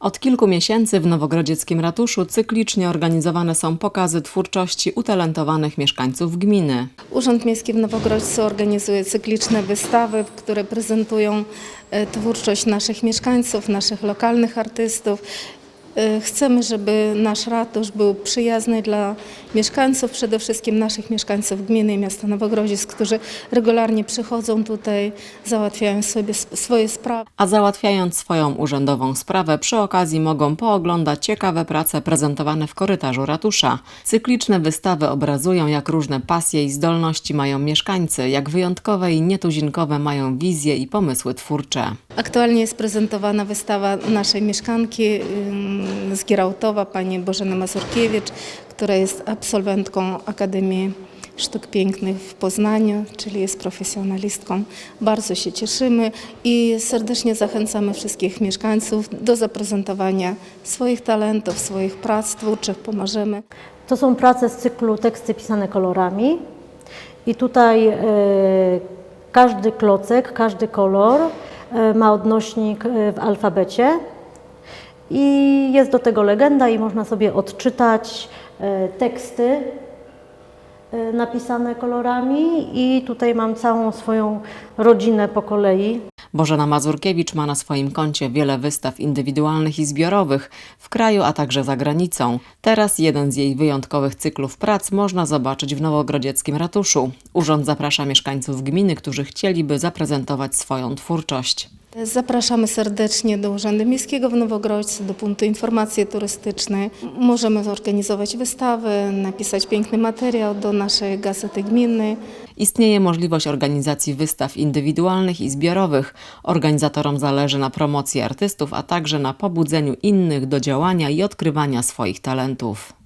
Od kilku miesięcy w Nowogrodzieckim Ratuszu cyklicznie organizowane są pokazy twórczości utalentowanych mieszkańców gminy. Urząd Miejski w Nowogrodźcu organizuje cykliczne wystawy, które prezentują e, twórczość naszych mieszkańców, naszych lokalnych artystów. E, Chcemy, żeby nasz ratusz był przyjazny dla mieszkańców, przede wszystkim naszych mieszkańców gminy i miasta Nowogrodziec, którzy regularnie przychodzą tutaj, załatwiają sobie swoje sprawy. A załatwiając swoją urzędową sprawę, przy okazji mogą pooglądać ciekawe prace prezentowane w korytarzu ratusza. Cykliczne wystawy obrazują, jak różne pasje i zdolności mają mieszkańcy, jak wyjątkowe i nietuzinkowe mają wizje i pomysły twórcze. Aktualnie jest prezentowana wystawa naszej mieszkanki z Gierałtowa, pani Bożeny Mazurkiewicz, która jest absolwentką Akademii Sztuk Pięknych w Poznaniu, czyli jest profesjonalistką. Bardzo się cieszymy i serdecznie zachęcamy wszystkich mieszkańców do zaprezentowania swoich talentów, swoich prac twórczych. Pomożemy. To są prace z cyklu teksty pisane kolorami i tutaj e, każdy klocek, każdy kolor ma odnośnik e, w alfabecie i jest do tego legenda i można sobie odczytać e, teksty e, napisane kolorami i tutaj mam całą swoją rodzinę po kolei. Bożena Mazurkiewicz ma na swoim koncie wiele wystaw indywidualnych i zbiorowych w kraju, a także za granicą. Teraz jeden z jej wyjątkowych cyklów prac można zobaczyć w Nowogrodzieckim Ratuszu. Urząd zaprasza mieszkańców gminy, którzy chcieliby zaprezentować swoją twórczość. Zapraszamy serdecznie do Urzędu Miejskiego w Nowogrodźcu, do punktu informacji turystycznej. Możemy zorganizować wystawy, napisać piękny materiał do naszej gazety gminnej. Istnieje możliwość organizacji wystaw indywidualnych i zbiorowych. Organizatorom zależy na promocji artystów, a także na pobudzeniu innych do działania i odkrywania swoich talentów.